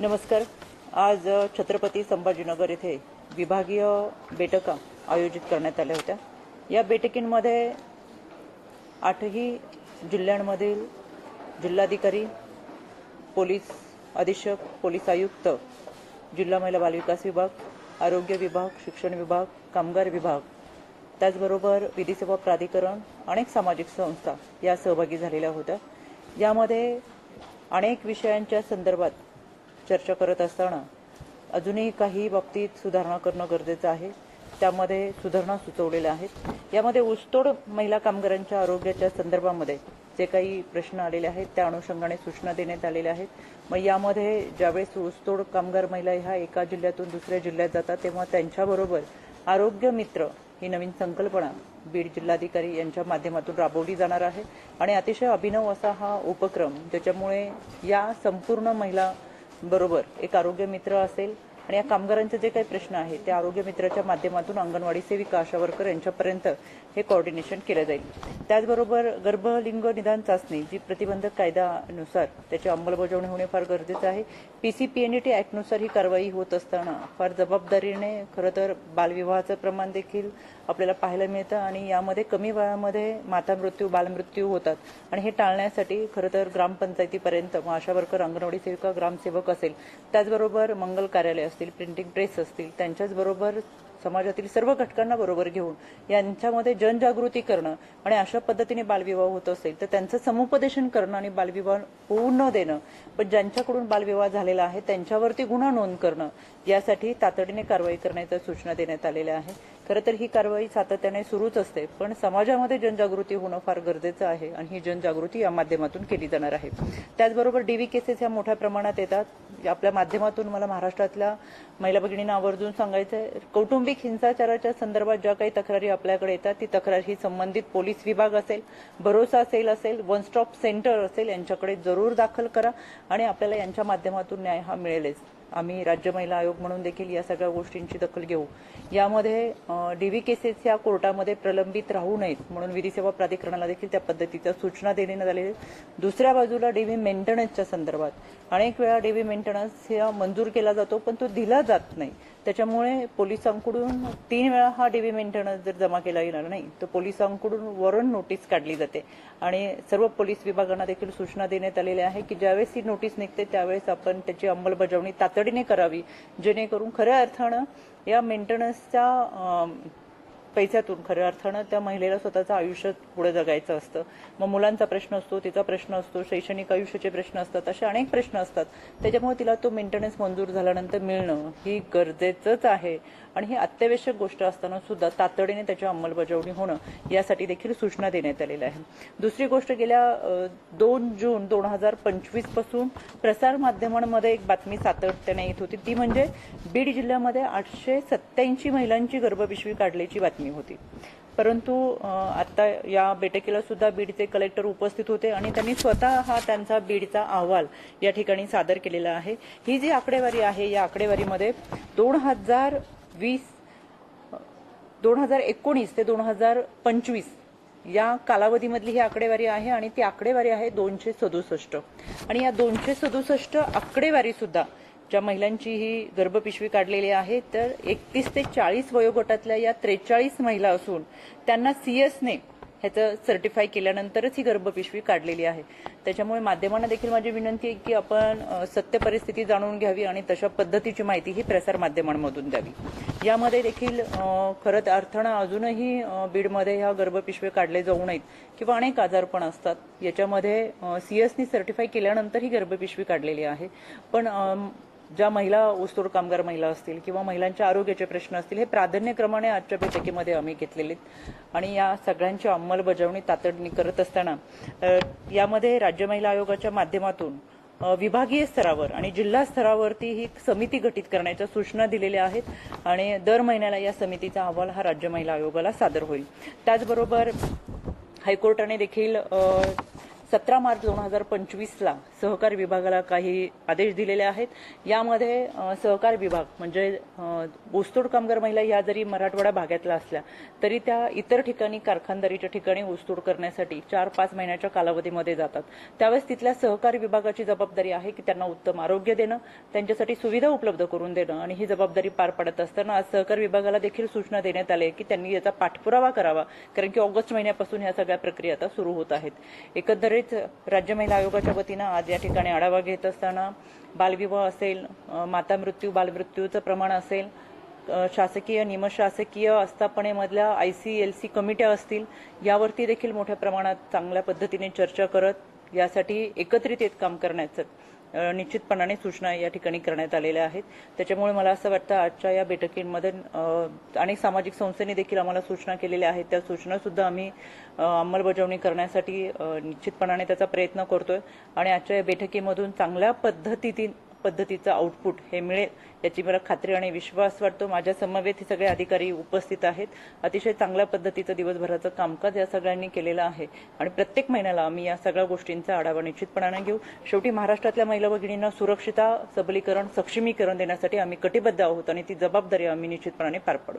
नमस्कार. आज छत्रपती संभाजीनगर येथे विभागीय बैठका आयोजित करण्यात आल्या होत्या. या बैठकींमध्ये आठही जिल्ह्यांमधील जिल्हाधिकारी पोलीस अधीक्षक पोलीस आयुक्त जिल्हा महिला बालविकास विभाग आरोग्य विभाग शिक्षण विभाग कामगार विभाग त्याचबरोबर विधी सेवा प्राधिकरण अनेक सामाजिक संस्था या सहभागी झालेल्या होत्या. यामध्ये अनेक विषयांच्या संदर्भात चर्चा करत असताना अजूनही काही बाबतीत सुधारणा करणं गरजेचं आहे. त्यामध्ये सुधारणा सुचवलेल्या आहेत. यामध्ये ऊसतोड महिला कामगारांच्या आरोग्याच्या संदर्भामध्ये जे काही प्रश्न आलेले आहेत त्या अनुषंगाने सूचना देण्यात आलेल्या आहेत. मग यामध्ये ज्यावेळेस ऊसतोड कामगार महिला ह्या एका जिल्ह्यातून दुसऱ्या जिल्ह्यात जातात तेव्हा त्यांच्याबरोबर आरोग्य मित्र ही नवीन संकल्पना बीड जिल्हाधिकारी यांच्या माध्यमातून राबवली जाणार आहे. आणि अतिशय अभिनव असा हा उपक्रम ज्याच्यामुळे या संपूर्ण महिला बरोबर एक आरोग्य मित्र असेल आणि या कामगारांचे जे काही प्रश्न आहेत त्या आरोग्य मित्राच्या माध्यमातून अंगणवाडी सेविका आशा वर्कर यांच्यापर्यंत हे कोऑर्डिनेशन केलं जाईल. त्याचबरोबर गर्भलिंग निदान चाचणी जी प्रतिबंधक कायद्यानुसार त्याची अंमलबजावणी होणे फार गरजेचं आहे. पीसीपीएनईटी ऍक्टनुसार ही कारवाई होत असताना फार जबाबदारीने खरं तर बालविवाहाचं प्रमाण देखील आपल्याला पाहायला मिळतं आणि यामध्ये कमी वयामध्ये माता मृत्यू बालमृत्यू होतात. आणि हे टाळण्यासाठी खरं तर ग्रामपंचायतीपर्यंत मग आशा वर्कर अंगणवाडी सेविका ग्रामसेवक असेल त्याचबरोबर मंगल कार्यालय असतील प्रिंटिंग प्रेस असतील त्यांच्याचबरोबर समाजातील सर्व घटकांना बरोबर घेऊन यांच्यामध्ये जनजागृती करणं आणि अशा पद्धतीने बालविवाह होत असेल तर त्यांचं समुपदेशन करणं आणि बालविवाह होऊ न देणं. पण ज्यांच्याकडून बालविवाह झालेला आहे त्यांच्यावरती गुन्हा नोंद करणं यासाठी तातडीने कारवाई करण्याच्या सूचना देण्यात आलेल्या आहे खरं तर ही कारवाई सातत्याने सुरूच असते पण समाजामध्ये जनजागृती होणं फार गरजेचं आहे आणि ही जनजागृती या माध्यमातून केली जाणार आहे. त्याचबरोबर डीव्ही केसेस ह्या मोठ्या प्रमाणात येतात. आपल्या माध्यमातून मला महाराष्ट्रातल्या महिला भगिनींना आवर्जून सांगायचं आहे कौटुंबिक हिंसाचाराच्या संदर्भात ज्या काही तक्रारी आपल्याकडे येतात ती तक्रार ही संबंधित पोलीस विभाग असेल भरोसा असेल असेल वन स्टॉप सेंटर असेल यांच्याकडे जरूर दाखल करा आणि आपल्याला यांच्या माध्यमातून न्याय हा मिळेलच. आम्ही राज्य महिला आयोग म्हणून देखील या सगळ्या गोष्टींची दखल घेऊ. यामध्ये डीव्ही केसेस या कोर्टामध्ये प्रलंबित राहू नयेत म्हणून विधी सेवा प्राधिकरणाला देखील त्या पद्धतीच्या सूचना देण्यात आलेल्या दुसऱ्या बाजूला डीव्ही मेंटेनन्सच्या संदर्भात. अनेक वेळा डीव्ही मेंटेनन्स हा मंजूर केला जातो पण तो दिला जात नाही. त्याच्यामुळे पोलिसांकडून तीन वेळा हा डीव्ही मेंटेनन्स जर जमा केला गेला नाही तर पोलिसांकडून वॉरंट नोटीस काढली जाते. आणि सर्व पोलीस विभागांना देखील सूचना देण्यात आलेल्या आहे की ज्यावेळेस ही नोटीस निघते त्यावेळेस आपण त्याची अंमलबजावणी तातडीने करावी जेणेकरून खऱ्या अर्थानं या मेंटेनन्सच्या पैशातून खऱ्या अर्थानं त्या महिलेला स्वतःचं आयुष्य पुढे जगायचं असतं. मग मुलांचा प्रश्न असतो तिचा प्रश्न असतो शैक्षणिक आयुष्याचे प्रश्न असतात असे अनेक प्रश्न असतात. त्याच्यामुळे तिला तो मेंटेनन्स मंजूर झाल्यानंतर मिळणं ही गरजेचंच आहे. आणि ही अत्यावश्यक गोष्ट असताना सुद्धा तातडीने त्याची अंमलबजावणी होणं यासाठी देखील सूचना देण्यात आलेल्या आहे दुसरी गोष्ट गेल्या दोन जून दोन हजार पंचवीसपासून प्रसार माध्यमांमध्ये एक बातमी सातत्याने येत होती. ती म्हणजे बीड जिल्ह्यामध्ये आठशे सत्याऐंशी महिलांची गर्भपिशवी काढल्याची बातमी. होती. परंतु आता या बैठकीला सुद्धा बीडचे कलेक्टर उपस्थित होते आणि त्यांनी स्वतः हा त्यांचा बीडचा अहवाल या ठिकाणी सादर केलेला आहे. ही जी आकडेवारी आहे या आकडेवारीमध्ये दोन हजार वीस दोन हजार एकोणीस ते दोन हजार पंचवीस या कालावधीमधली ही आकडेवारी आहे आणि ती आकडेवारी आहे दोनशे सदुसष्ट. आणि या दोनशे सदुसष्ट आकडेवारी सुद्धा ज्या महिलांची ही गर्भपिशवी काढलेली आहे तर एकतीस ते चाळीस वयोगटातल्या या त्रेचाळीस महिला असून त्यांना सीएसने ह्याचं सर्टिफाय केल्यानंतरच ही गर्भपिशवी काढलेली आहे. त्याच्यामुळे माध्यमांना देखील माझी विनंती आहे की आपण सत्य परिस्थिती जाणून घ्यावी आणि तशा पद्धतीची माहिती ही प्रसार माध्यमांमधून द्यावी. यामध्ये देखील खरंच खरं अजूनही बीडमध्ये ह्या गर्भपिशवी काढले जाऊ नयेत किंवा अनेक आजारपण असतात. याच्यामध्ये सीएसनी सर्टिफाय केल्यानंतर ही गर्भपिशवी काढलेली आहे. पण ज्या महिला ऊसतोड कामगार महिला असतील किंवा महिलांच्या आरोग्याचे प्रश्न असतील हे प्राधान्यक्रमाने आजच्या बैठकीमध्ये आम्ही घेतलेले आहेत. आणि या सगळ्यांची अंमलबजावणी तातडीने करत असताना यामध्ये राज्य महिला आयोगाच्या माध्यमातून विभागीय स्तरावर आणि जिल्हा स्तरावरती ही समिती गठीत करण्याच्या सूचना दिलेल्या आहेत आणि दर महिन्याला या समितीचा अहवाल हा राज्य महिला आयोगाला सादर होईल. त्याचबरोबर हायकोर्टाने देखील सतरा मार्च दोन हजार पंचवीसला सहकार विभागाला काही आदेश दिलेले आहेत. यामध्ये सहकार विभाग म्हणजे ऊसतोड कामगार महिला या जरी मराठवाडा भागातल्या असल्या तरी त्या इतर ठिकाणी कारखानदारीच्या ठिकाणी ऊसतोड करण्यासाठी चार पाच महिन्याच्या कालावधीमध्ये जातात. त्यावेळेस तिथल्या सहकार विभागाची जबाबदारी आहे की त्यांना उत्तम आरोग्य देणं त्यांच्यासाठी सुविधा उपलब्ध करून देणं आणि ही जबाबदारी पार पाडत असताना आज सहकार विभागाला देखील सूचना देण्यात आली की त्यांनी याचा पाठपुरावा करावा कारण की ऑगस्ट महिन्यापासून ह्या सगळ्या प्रक्रिया आता सुरू होत आहेत. एकंदरीत राज्य महिला आयोगाच्या वतीनं आज या ठिकाणी आढावा घेत असताना बालविवाह असेल माता मृत्यू बालमृत्यूचं प्रमाण असेल शासकीय निमशासकीय आस्थापनेमधल्या आय सी एल सी कमिट्या असतील यावरती देखील मोठ्या प्रमाणात चांगल्या पद्धतीने चर्चा करत यासाठी एकत्रित येत काम करण्याचं निश्चितपणाने सूचना या ठिकाणी करण्यात आलेल्या आहेत. त्याच्यामुळे मला असं वाटतं आजच्या या बैठकींमध्ये अनेक सामाजिक संस्थेने देखील आम्हाला सूचना केलेल्या आहेत. त्या सूचना सुद्धा आम्ही अंमलबजावणी करण्यासाठी निश्चितपणाने त्याचा प्रयत्न करतोय. आणि आजच्या या बैठकीमधून चांगल्या पद्धतीतील पद्धतीचं आउटपुट हे मिळेल याची मला खात्री आणि विश्वास वाटतो. माझ्या समवेत हे सगळे अधिकारी उपस्थित आहेत. अतिशय चांगल्या पद्धतीचं दिवसभराचं कामकाज या सगळ्यांनी केलेलं आहे. आणि प्रत्येक महिन्याला आम्ही या सगळ्या गोष्टींचा आढावा निश्चितपणाने घेऊ. शेवटी महाराष्ट्रातल्या महिला भगिनींना सुरक्षिता सबलीकरण सक्षमीकरण देण्यासाठी आम्ही कटिबद्ध आहोत आणि ती जबाबदारी आम्ही निश्चितपणाने पार पाडू.